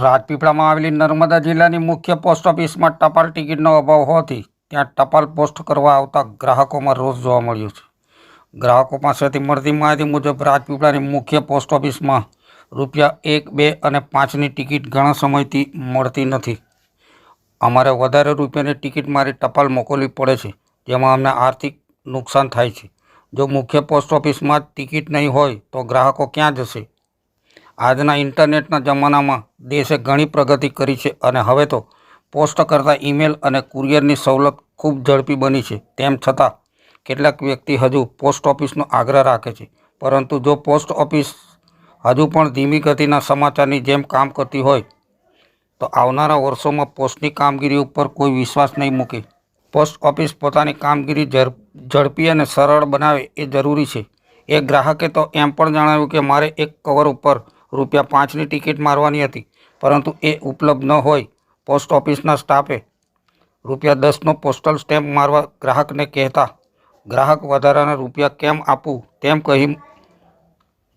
રાજપીપળામાં આવેલી નર્મદા જિલ્લાની મુખ્ય પોસ્ટ ઓફિસમાં ટપાલ ટિકિટનો અભાવ હોવાથી ત્યાં ટપાલ પોસ્ટ કરવા આવતા ગ્રાહકોમાં રોષ જોવા મળ્યો છે. ગ્રાહકો પાસેથી મળતી માહિતી મુજબ રાજપીપળાની મુખ્ય પોસ્ટ ઓફિસમાં રૂપિયા એક, બે અને પાંચની ટિકિટ ઘણા સમયથી મળતી નથી. અમારે વધારે રૂપિયાની ટિકિટ મારી ટપાલ મોકલવી પડે છે, જેમાં અમને આર્થિક નુકસાન થાય છે. જો મુખ્ય પોસ્ટ ઓફિસમાં ટિકિટ નહીં હોય તો ગ્રાહકો ક્યાં જશે? આજના ઇન્ટરનેટના જમાનામાં દેશે ઘણી પ્રગતિ કરી છે અને હવે તો પોસ્ટ કરતાં ઈમેલ અને કુરિયરની સવલત ખૂબ ઝડપી બની છે. તેમ છતાં, કેટલાક વ્યક્તિ હજુ પોસ્ટ ઓફિસનો આગ્રહ રાખે છે. પરંતુ જો પોસ્ટ ઓફિસ હજુ પણ ધીમી ગતિના સમાચારની જેમ કામ કરતી હોય, તો આવનારા વર્ષોમાં પોસ્ટની કામગીરી ઉપર કોઈ વિશ્વાસ નહીં મૂકે. પોસ્ટ ઓફિસ પોતાની કામગીરી ઝડપી અને સરળ બનાવે એ જરૂરી છે. એક ગ્રાહકે તો એમ પણ જણાવ્યું કે, મારે એક કવર ઉપર રૂપિયા પાંચની ટિકિટ મારવાની હતી. પરંતુ એ ઉપલબ્ધ ન હોય પોસ્ટ ઓફિસના સ્ટાફે રૂપિયા દસનો પોસ્ટલ સ્ટેમ્પ મારવા ગ્રાહકને કહેતા, ગ્રાહક વધારાના રૂપિયા કેમ આપવું તેમ કહી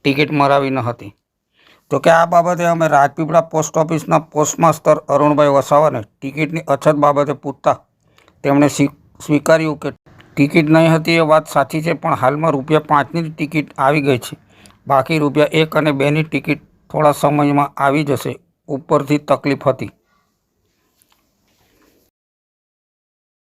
ટિકિટ મરાવી ન હતી. જોકે આ બાબતે અમે રાજપીપળા પોસ્ટ ઓફિસના પોસ્ટમાસ્ટર અરુણભાઈ વસાવાને ટિકિટની અછત બાબતે પૂછતા તેમણે સ્વીકાર્યું કે ટિકિટ નહીં હતી એ વાત સાચી છે, પણ હાલમાં રૂપિયા પાંચની ટિકિટ આવી ગઈ છે. બાકી રૂપિયા એક અને બેની ટિકિટ થોડા સમયમાં આવી જશે. ઉપરથી તકલીફ હતી.